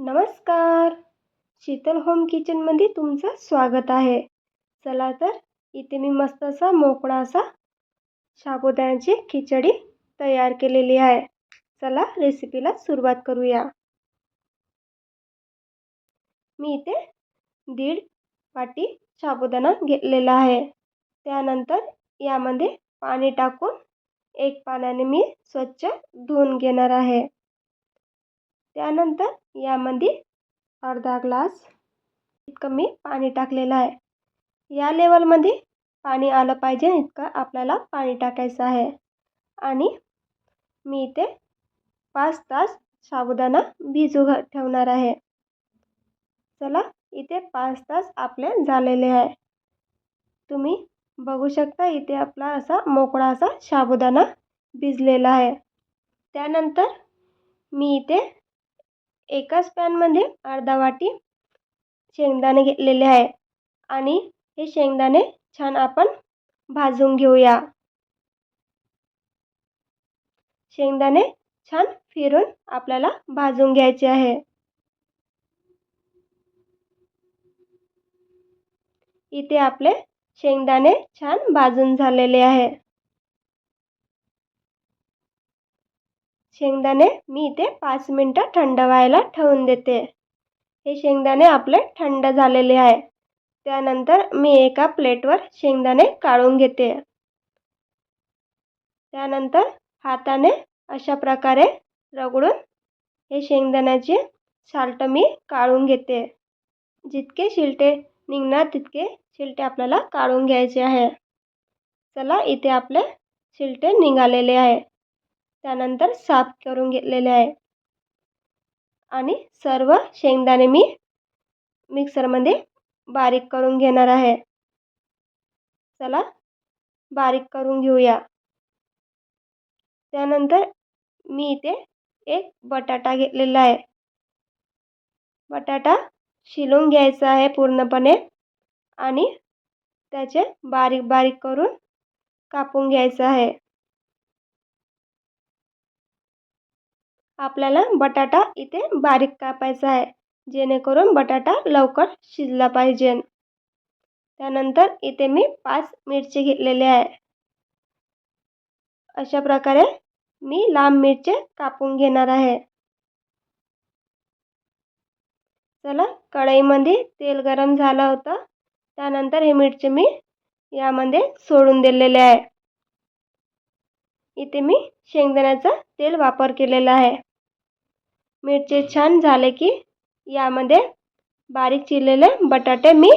नमस्कार. शीतल होम किचनमध्ये तुमचं स्वागत आहे. चला तर इथे मी मस्त असा मोकळा असा साबुदाण्याची खिचडी तयार केलेली आहे. चला रेसिपीला सुरुवात करूया. मी इथे दीड वाटी साबुदाणा घेतलेला आहे. त्यानंतर यामध्ये पाणी टाकून एक पाण्याने मी स्वच्छ धुवून घेणार आहे. त्यानंतर यामध्ये अर्धा ग्लास इतकं मी पाणी टाकलेलं आहे. या लेवलमध्ये पाणी आलं पाहिजे इतकं आपल्याला पाणी टाकायचं आहे. आणि मी इथे पाच तास साबुदाणा भिजू घ ठेवणार आहे. चला इथे पाच तास आपले झालेले आहे. तुम्ही बघू शकता इथे आपला असा मोकळा असा साबुदाणा भिजलेला आहे. त्यानंतर मी इथे एकाच पॅनमध्ये अर्धा वाटी शेंगदाणे घेतलेले आहे. आणि हे शेंगदाणे छान आपण भाजून घेऊया. शेंगदाणे छान फिरून आपल्याला भाजून घ्यायचे आहे. इथे आपले शेंगदाणे छान भाजून झालेले आहे. शेंगदाणे मी इथे पाच मिनटं थंड व्हायला ठेवून देते. हे शेंगदाणे आपले थंड झालेले आहे. त्यानंतर मी एका प्लेटवर शेंगदाणे काढून घेते. त्यानंतर हाताने अशा प्रकारे रगडून हे शेंगदाण्याचे साल्ट मी काढून घेते. जितके शिलटे निघणार तितके शिलटे आपल्याला काढून घ्यायचे आहे. चला इथे आपले शिलटे निघालेले आहे. त्यानंतर साफ करून घेतलेले आहे. आणि सर्व शेंगदाणे मी मिक्सरमध्ये बारीक करून घेणार आहे. चला बारीक करून घेऊया. त्यानंतर मी इथे एक बटाटा घेतलेला आहे. बटाटा शिलून घ्यायचा आहे पूर्णपणे आणि त्याचे बारीक बारीक करून कापून घ्यायचं आहे. आपल्याला बटाटा इथे बारीक कापायचा आहे. जेणेकरून बटाटा लवकर शिजला पाहिजे. त्यानंतर इथे मी पाच मिरची घेतलेले आहे. अशा प्रकारे मी लांब मिरचे कापून घेणार आहे. चला कढईमध्ये तेल गरम झालं होतं. त्यानंतर हे मिरची मी यामध्ये सोडून दिलेले आहे. इथे मी शेंगदाण्याचा तेल वापर केलेला आहे. मिरची छान झाले की यामध्ये बारीक चिरलेले बटाटे मी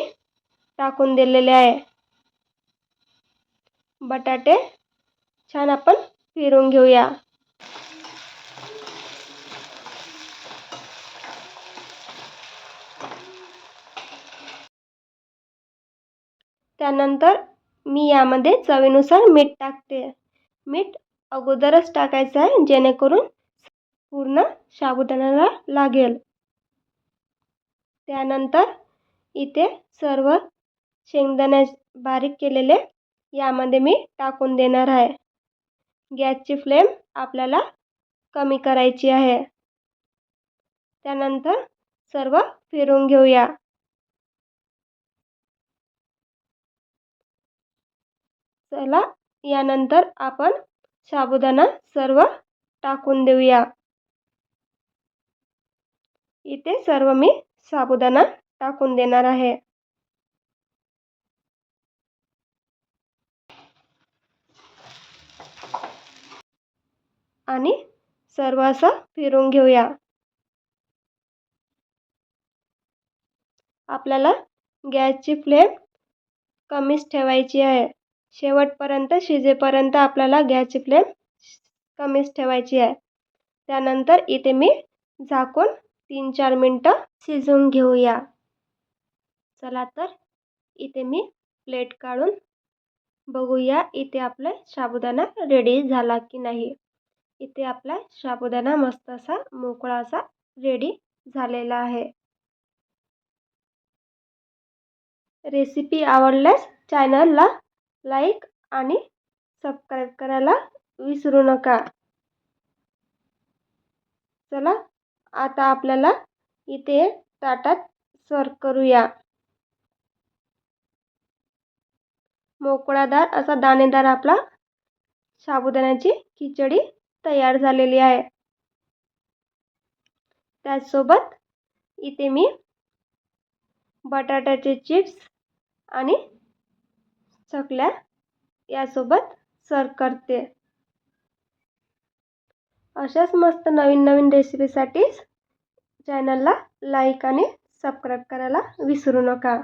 टाकून दिलेले आहे. बटाटे छान आपण फिरून घेऊया. त्यानंतर मी यामध्ये चवीनुसार मीठ टाकते. मीठ अगोदरच टाकायचं आहे जेणेकरून पूर्ण साबुदाण्याला लागेल. त्यानंतर इथे सर्व शेंगदाणे बारीक केलेले यामध्ये मी टाकून देणार आहे. गॅसची फ्लेम आपल्याला कमी करायची आहे. त्यानंतर सर्व फिरून घेऊया. चला यानंतर आपण साबुदाणा सर्व टाकून देऊया. इथे सर्व मी साबुदाणा टाकून देणार आहे. आणि सर्व असं फिरून घेऊया. आपल्याला गॅसची फ्लेम कमीच ठेवायची आहे. शेवटपर्यंत शिजेपर्यंत आपल्याला गॅसची फ्लेम कमीच ठेवायची आहे. त्यानंतर इथे मी झाकून तीन चार मिनटं शिजवून घेऊया. चला तर इथे मी प्लेट काढून बघूया इथे आपला साबुदाणा रेडी झाला की नाही. इथे आपला साबुदाणा मस्त असा मोकळा असा रेडी झालेला आहे. रेसिपी आवडल्यास चॅनलला लाईक आणि सबस्क्राईब करायला विसरू नका. चला आता आपल्याला इथे ताटात सर्व करूया. मोकळादार असा दाणेदार आपला साबुदाण्याची खिचडी तयार झालेली आहे. त्याचसोबत इथे मी बटाट्याचे चिप्स आणि चकल्या यासोबत सर्व करते. अशाच मस्त नवीन नवीन रेसिपीसाठीच चॅनलला लाईक आणि सबस्क्राईब करायला विसरू नका.